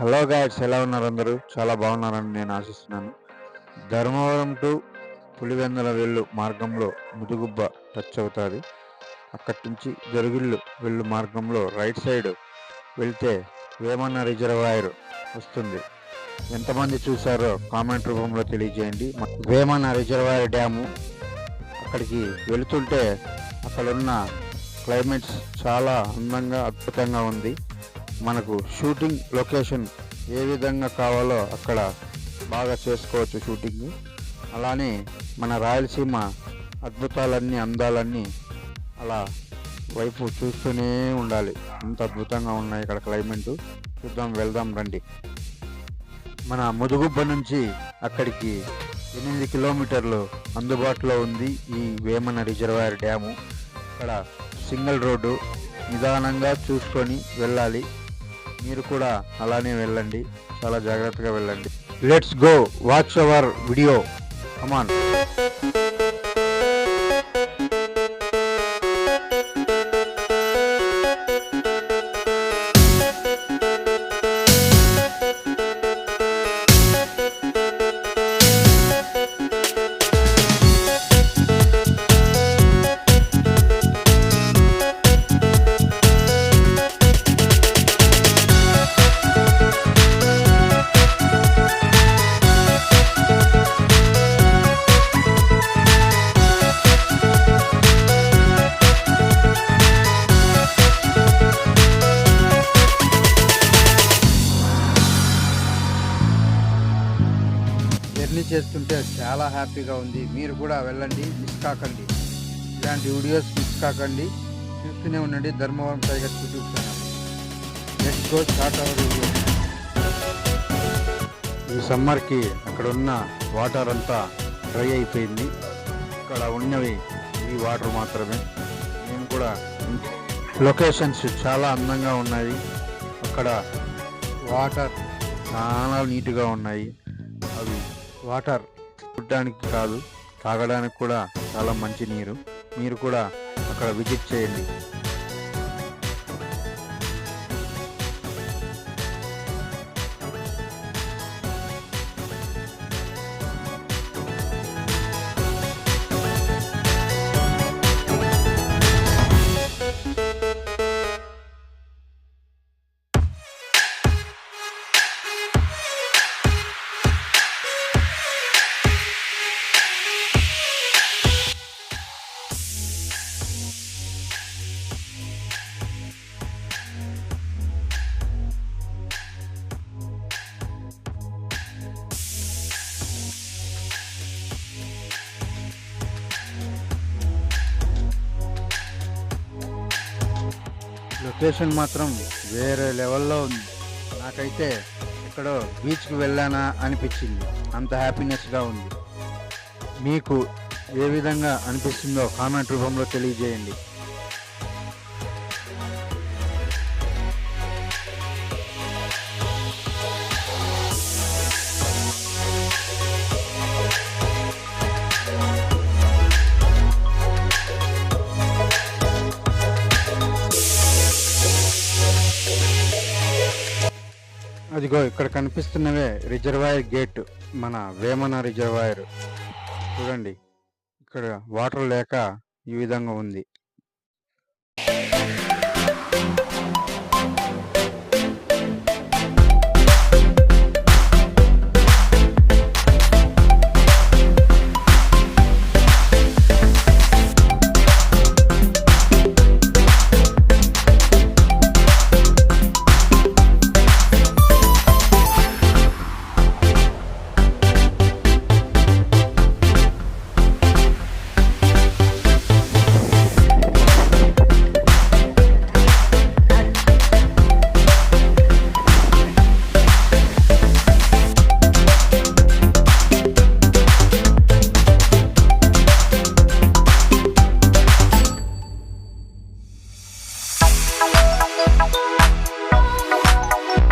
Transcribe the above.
Hello guides ఎలా ఉన్నారు అందరూ? చాలా బాగున్నారని నేను ఆశిస్తున్నాను. ధర్మవరం టు పులివెందుల వెళ్ళు మార్గంలో ముదుగుబ్బ టచ్ అవుతుంది. అక్కడి నుంచి జరుగుళ్ళు వెళ్ళు మార్గంలో రైట్ సైడ్ వెళ్తే వేమన్న రిజర్వాయర్ వస్తుంది. ఎంతమంది చూసారో కామెంట్ రూపంలో తెలియజేయండి. వేమన్న రిజర్వాయర్ డ్యాము అక్కడికి వెళుతుంటే అక్కడున్న క్లైమేట్స్ చాలా అందంగా అద్భుతంగా ఉంది. మనకు షూటింగ్ లొకేషన్ ఏ విధంగా కావాలో అక్కడ బాగా చేసుకోవచ్చు షూటింగ్. అలానే మన రాయలసీమ అద్భుతాలన్నీ అందాలన్నీ అలా వైపు చూస్తూనే ఉండాలి. అంత అద్భుతంగా ఉన్నాయి ఇక్కడ క్లైమేట్. చూద్దాం వెళ్దాం రండి. మన ముదుగుబ్బ నుంచి అక్కడికి ఎనిమిది కిలోమీటర్లు అందుబాటులో ఉంది ఈ వేమన రిజర్వాయర్ డ్యాము. ఇక్కడ సింగిల్ రోడ్డు. నిదానంగా చూసుకొని వెళ్ళాలి. మీరు కూడా అలానే వెళ్ళండి. చాలా జాగ్రత్తగా వెళ్ళండి. Let's go watch our video come on journey చేస్తుంటే చాలా హ్యాపీగా ఉంది. మీరు కూడా వెళ్ళండి మిస్ కాకండి. ఇలాంటి వీడియోస్ మిస్ కాకండి. చూస్తూనే ఉండండి. Dharmavaram tiger YouTube channel let's go start our video ఈ సమ్మర్కి అక్కడ ఉన్న వాటర్ అంతా డ్రై అయిపోయింది. ఇక్కడ ఉన్నవి ఈ వాటర్ మాత్రమే. మేము కూడా లొకేషన్స్ చాలా అందంగా ఉన్నాయి. అక్కడ వాటర్ చాలా నీట్గా ఉన్నాయి. అవి వాటర్. చూడడానికి కాదు తాగడానికి కూడా చాలా మంచి నీరు. మీరు కూడా అక్కడ విజిట్ చేయండి. లొకేషన్ మాత్రం వేరే లెవెల్లో ఉంది. నాకైతే ఎక్కడో బీచ్కి వెళ్ళానా అనిపించింది. అంత హ్యాపీనెస్గా ఉంది. మీకు ఏ విధంగా అనిపిస్తుందో కామెంట్ రూపంలో తెలియజేయండి. అదిగో ఇక్కడ కనిపిస్తున్నవే రిజర్వాయర్ గేట్ మన వేమన రిజర్వాయర్. చూడండి ఇక్కడ వాటర్ లేక ఈ విధంగా ఉంది.